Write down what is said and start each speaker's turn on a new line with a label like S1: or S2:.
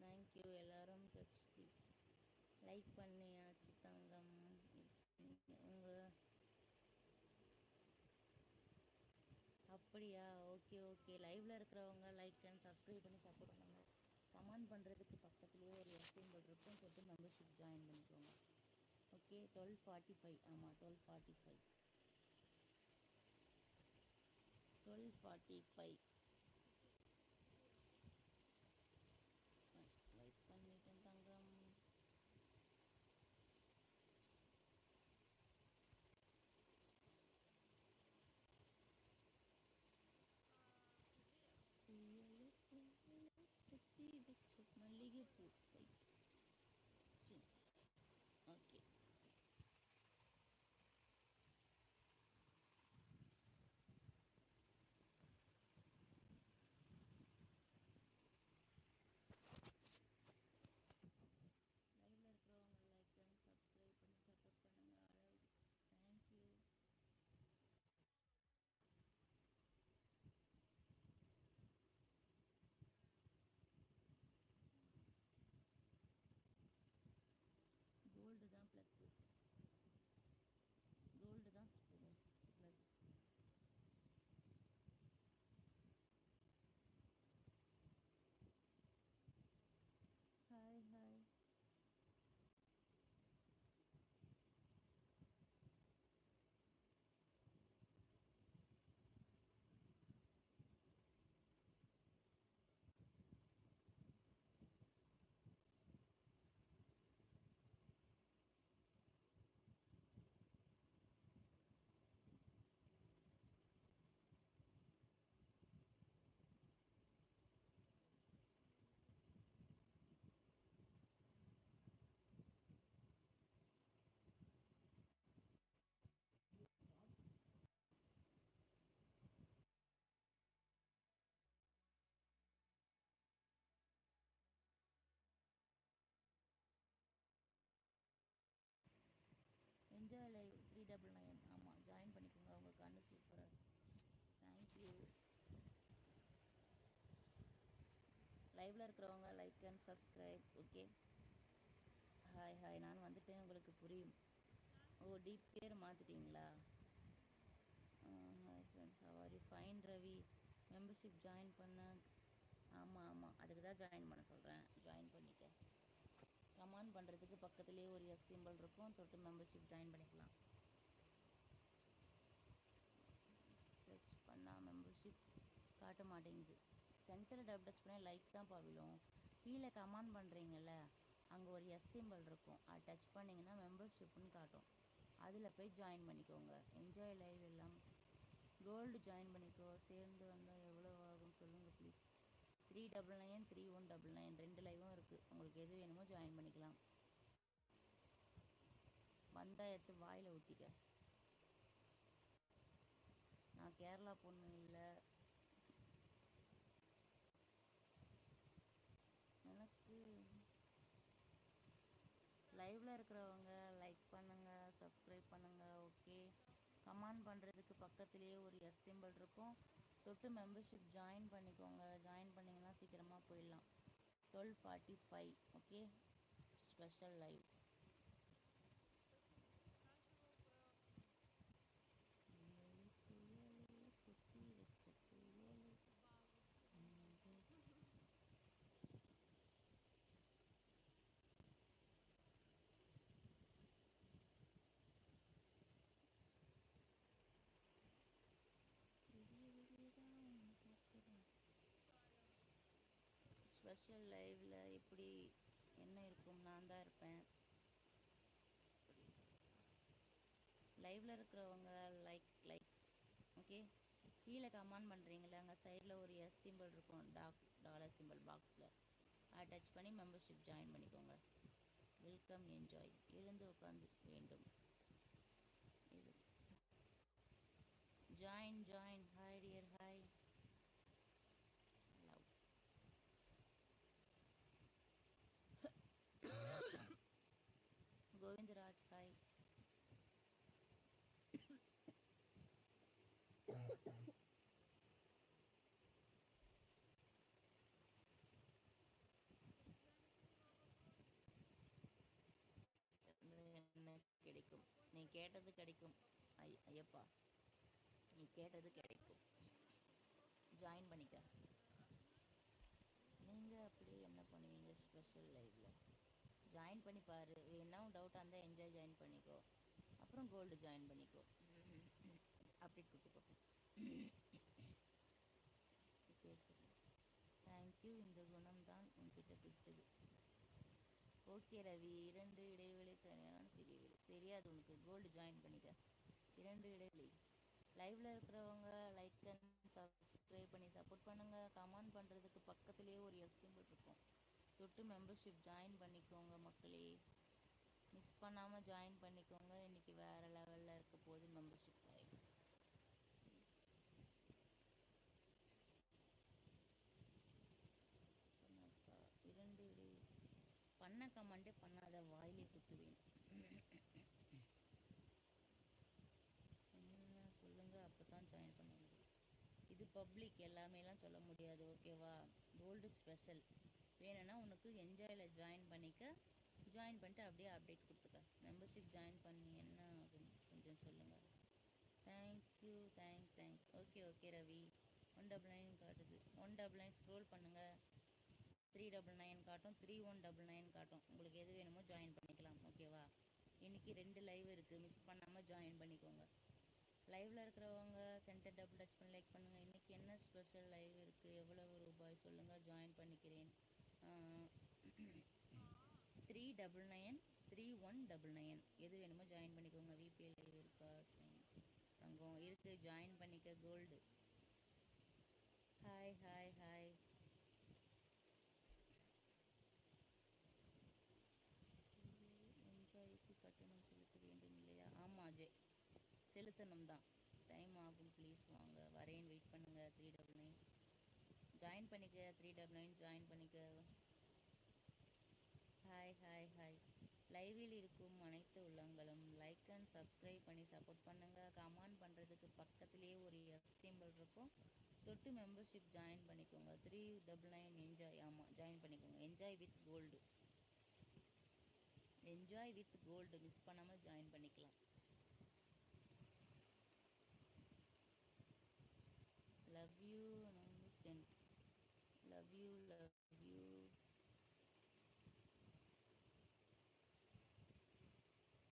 S1: Thank you எல்லாரும் HD like பண்ணியாச்சு தங்கம் உங்கள் அப்படியா? ஓகே ஓகே லைவ்ல இருக்கிறவங்க லைக் அண்ட் சப்ஸ்கிரைப் பண்ணி சப்போர்ட் பண்ணுங்க. கமெண்ட் பண்ணுறதுக்கு பக்கத்துலேயே ஒரு எஸ்எம்பல் இருக்கும். போட்டு மெம்பர்ஷிப் ஜாயின் பண்ணிக்கோங்க. ஓகே டுவெல் ஃபார்ட்டி ஃபைவ் ஆமாம் twelve forty five twelve forty five லைவில் இருக்கிறவங்க like and subscribe okay hi hi நான் வந்துட்டேன். உங்களுக்கு புரியும். ஓ டீப் பேர் மாற்றிட்டீங்களா ஹாய் ஃப்ரெண்ட்ஸ் சவாரி ஃபைன் ரவி மெம்பர்ஷிப் ஜாயின் பண்ண ஆமாம் ஆமாம் அதுக்கு தான் ஜாயின் பண்ண சொல்கிறேன் ஜாயின் பண்ணிக்க. கமான் பண்ணுறதுக்கு பக்கத்துலேயே ஒரு எஸ் சிம்பிள் இருக்கும். தொட்டு மெம்பர்ஷிப் ஜாயின் பண்ணிக்கலாம். டச் பண்ணால் மெம்பர்ஷிப் காட்ட மாட்டேங்குது. சென்டரில் டப் டச் பண்ணால் லைக் தான் பாவிலும். கீழே கமாண்ட் பண்ணுறீங்கள அங்கே ஒரு எஸ் சிம்பிள் இருக்கும். அது டச் பண்ணிங்கன்னா மெம்பர்ஷிப்னு காட்டும். அதில் போய் ஜாயின் பண்ணிக்கோங்க. என்ஜாய் லைவ் எல்லாம். கோல்டு ஜாயின் பண்ணிக்கோ. சேர்ந்து வந்தால் எவ்வளோ ஆகும் சொல்லுங்கள் please three double nine three one double nine ரெண்டு லைவும் இருக்குது உங்களுக்கு எது வேணுமோ ஜாயின் பண்ணிக்கலாம். வந்தால் எடுத்து வாயில் ஊற்றிக்க நான் கேரளா பொண்ணு இல்லை. யூடியூப்பில் இருக்கிறவங்க லைக் பண்ணுங்கள் சப்ஸ்கிரைப் பண்ணுங்கள் ஓகே கமெண்ட் பண்ணுறதுக்கு பக்கத்துலேயே ஒரு எஸ் சிம்பிள் இருக்கும். தொட்டு மெம்பர்ஷிப் ஜாயின் பண்ணிக்கோங்க. ஜாயின் பண்ணிங்கன்னா சீக்கிரமாக போயிடலாம். Twelve forty five okay special live special லைவில் எப்படி என்ன இருக்கும்? நான் தான் இருப்பேன். லைவில் இருக்கிறவங்க லைக் லைக் ஓகே கீழே கமெண்ட் பண்ணுறீங்களா அங்கே சைடில் ஒரு எஸ் சிம்பிள் இருக்கும். டாக் டாலர் சிம்பிள் பாக்ஸில் அதை டச் பண்ணி மெம்பர்ஷிப் ஜாயின் பண்ணிக்கோங்க. வெல்கம் என்ஜாய் எழுந்து உட்காந்து வேண்டும். இது ஜாயின் ஜாயின் கிடைக்கும்? நீ கேட்டது கிடைக்கும். ஐயப்பா நீ கேட்டது கிடைக்கும். ஜாயின் பண்ணிக்க. நீங்க அப்படி என்ன பண்ணுவீங்க ஸ்பெஷல் லைஃப்ல ஜாயின் பண்ணி பாரு. என்ன டவுட்டாக இருந்தால் என்ஜாய் ஜாயின் பண்ணிக்கோ. அப்புறம் கோல்டு ஜாயின் பண்ணிக்கோ. அப்டேட் கொடுத்துக்கோ பேசு தேங்க்யூ இந்த குணம் தான் உன்கிட்ட பிடிச்சது. ஓகே ரவி. இரண்டு இடைவெளி சரியான தெரியவில்லை தெரியாது உனக்கு. கோல்டு ஜாயின் பண்ணிக்க. இரண்டு இடைவெளி. லைவ்ல இருக்கிறவங்க லைக் அண்ட் சப்ஸ்கிரைப் பண்ணி சப்போர்ட் பண்ணுங்க. கமெண்ட் பண்ணுறதுக்கு பக்கத்துலேயே ஒரு எஸ் சிம்பிள் இருக்கும். தொட்டு மெம்பர்ஷிப் ஜாயின் பண்ணிக்கோங்க மக்களே. மிஸ் பண்ணாமல் ஜாயின் பண்ணிக்கோங்க. இன்னைக்கு வேற லெவலில் இருக்க போகுது மெம்பர்ஷிப் லைவ் பண்ணப்பா, இரண்டு இடை பண்ண கமெண்டே பண்ணாத வாயிலே குத்துவேன். என்ன சொல்லுங்க அப்பதான் ஜாயின் பண்ண முடியும். இது பப்ளிக் எல்லாமேலாம் சொல்ல முடியாது ஓகேவா கோல்டு ஸ்பெஷல் வேணும்னா உனக்கு என்ஜாயில் ஜாயின் பண்ணிக்க ஜாயின் பண்ணிட்டு அப்படியே அப்டேட் கொடுத்துக்க. மெம்பர்ஷிப் ஜாயின் பண்ணி என்ன ஆகும் கொஞ்சம் சொல்லுங்கள் thank you thank thanks okay okay Ravi. One double nine காட்டுது. ஒன் டபுள் நைன் ஸ்க்ரோல் பண்ணுங்கள் த்ரீ டபுள் நைன் காட்டும் த்ரீ ஒன் டபுள் நைன் காட்டும். உங்களுக்கு எது வேணுமோ ஜாயின் பண்ணிக்கலாம் ஓகேவா இன்றைக்கி ரெண்டு லைவ் இருக்குது மிஸ் பண்ணாமல் ஜாயின் பண்ணிக்கோங்க. லைவில் இருக்கிறவங்க சென்டர் டபுள் டச் பண்ணி லைக் பண்ணுங்கள் இன்றைக்கி என்ன ஸ்பெஷல் லைவ் இருக்குது எவ்வளவு ரூபாய் சொல்லுங்கள் ஜாயின் பண்ணிக்கிறேன். Three double nine three one double nine எது வேணுமோ ஜாயின் பண்ணிக்கோங்க. விபிஎல் லைவ் இருக்கா? தங்கம் இருக்குது ஜாயின் பண்ணிக்க கோல்டு ஹாய் ஹாய் ஹாய் செலுத்தணும் தான் டைம் ஆகும் ப்ளீஸ் வாங்க. வரேன் வெயிட் பண்ணுங்க த்ரீ டபுள் நைன் ஜாயின் பண்ணிக்க த்ரீ டபுள் நைன் ஜாயின் பண்ணிக்க. ஹாய் ஹாய் ஹாய் லைவில் இருக்கும் அனைத்து உள்ளங்களும் லைக் அண்ட் சப்ஸ்கிரைப் பண்ணி சப்போர்ட் பண்ணுங்க. கமெண்ட் பண்ணுறதுக்கு பக்கத்துலேயே ஒரு எஸ் சிம்பிள் இருக்கும். தொட்டு மெம்பர்ஷிப் ஜாயின் பண்ணிக்கோங்க. த்ரீ டபுள் நைன் என்ஜாய் ஆமாம் ஜாயின் பண்ணிக்கோங்க. Enjoy with gold enjoy with gold miss பண்ணாமல் ஜாயின் பண்ணிக்கலாம். love you and I sent love you love